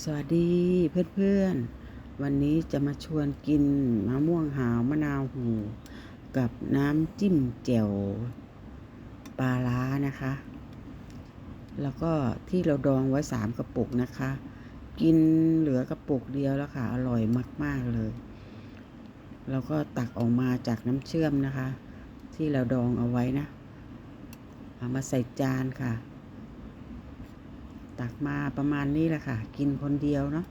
สวัสดีเพื่อนๆ วันนี้จะมาชวนกินมะม่วงหาวมะนาวหู กับน้ำจิ้มแจ่วปลาร้านะคะ แล้วก็ที่เราดองไว้สามกระปุกนะคะ กินเหลือกระปุกเดียวแล้วค่ะ อร่อยมากๆเลย แล้วก็ตักออกมาจากน้ำเชื่อมนะคะ ที่เราดองเอาไว้นะเอามาใส่จานค่ะ ตักมาประมาณนี้แหละค่ะ กินคนเดียวเนาะ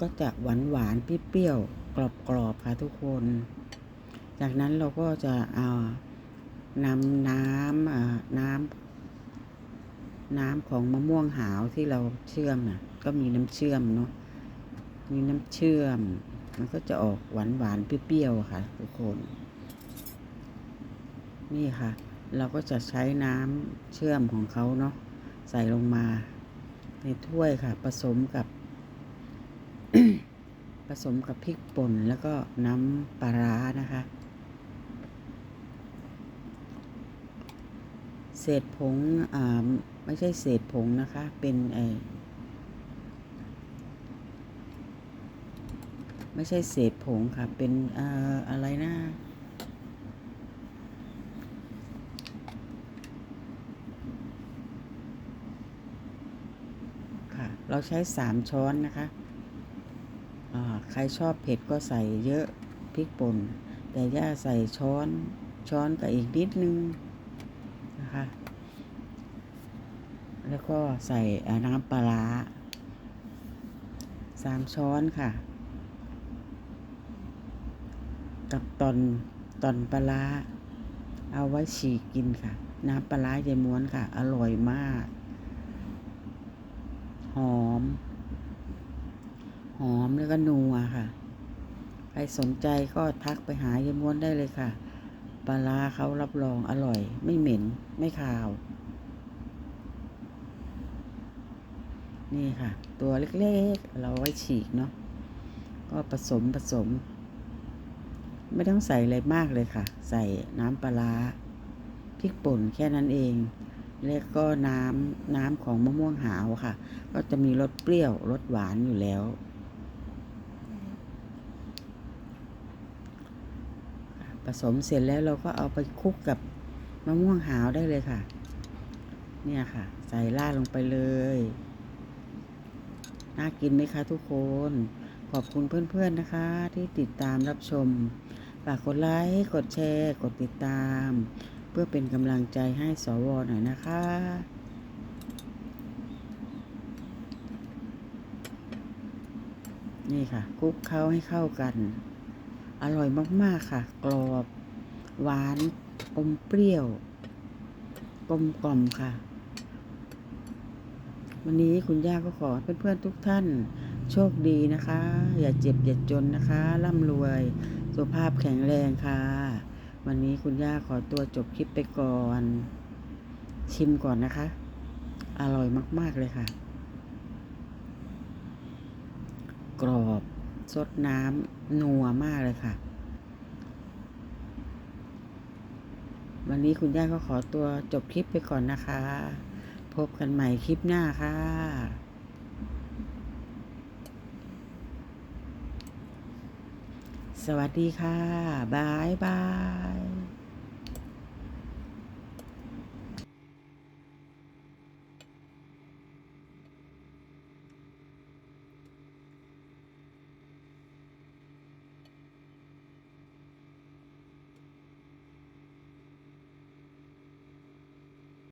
ก็จะหวานหวานเปรี้ยวๆกรอบๆค่ะทุกคน จากนั้นเราก็จะเอานำน้ำน้ำน้ำของมะม่วงหาวที่เราเชื่อมน่ะก็มีน้ำเชื่อมเนาะมีน้ำเชื่อม มันก็จะออกหวานหวานเปรี้ยวๆค่ะ ทุกคน นี่ค่ะ เราก็จะใช้น้ำเชื่อมของเขาเนาะใส่ลงมา ในถ้วยค่ะ ผสมกับ ผสมกับพริกป่นแล้วก็น้ำปลาร้านะคะ เศษผงอ่าไม่ใช่เศษผงนะคะ เป็นไอไม่ใช่เศษผงค่ะ เป็นเอ่ออะไรนะ ค่ะ เราใช้สามช้อนนะคะใครชอบเผ็ดก็ใส่เยอะพริกป่น แต่ย่าใส่ช้อนช้อนกับอีกนิดนึงนะคะ แล้วก็ใส่น้ำปลาร้าสามช้อนค่ะ กับตอนตอนปลาร้าเอาไว้ฉีกกินค่ะ น้ำปลาร้ายายม้วนค่ะ อร่อยมาก หอม หอมแล้วก็นัวค่ะ ใครสนใจก็ทักไปหายายม้วนได้เลยค่ะ ปลาร้าเขารับรองอร่อย ไม่เหม็น ไม่คาว นี่ค่ะ ตัวเล็กๆ เราไว้ฉีกเนาะ ก็ผสมผสม ไม่ต้องใส่อะไรมากเลยค่ะ ใส่น้ำปลาร้าพริกป่นแค่นั้นเอง แล้วก็น้ำน้ำของมะม่วงหาวค่ะ ก็จะมีรสเปรี้ยวรสหวานอยู่แล้ว ผสมเสร็จแล้วเราก็เอาไปคลุกกับมะม่วงหาวได้เลยค่ะ เนี่ยค่ะ ใส่ราดลงไปเลย น่ากินไหมคะทุกคน ขอบคุณเพื่อนๆนะคะ ที่ติดตามรับชม ฝากกดไลค์ กดแชร์ กดติดตาม พื่อเป็นกำลังใจให้สวหน่อยนะคะ นี่ค่ะคลุกเข้าให้เข้ากัน อร่อยมาก ๆ ค่ะ กรอบ หวานอมเปรี้ยวกลมกล่อมค่ะ วันนี้คุณย่าก็ขอเพื่อน ๆ ทุกท่านโชคดีนะคะ อย่าเจ็บ อย่าจนนะคะ ร่ำรวย สุขภาพแข็งแรงค่ะ วันนี้คุณย่าขอตัวจบคลิปไปก่อน ชิมก่อนนะคะ อร่อยมาก ๆ เลยค่ะ กรอบสดน้ำนัวมากเลยค่ะ วันนี้คุณย่าก็ขอตัวจบคลิปไปก่อนนะคะ พบกันใหม่คลิปหน้าค่ะ สวัสดีค่ะบายบาย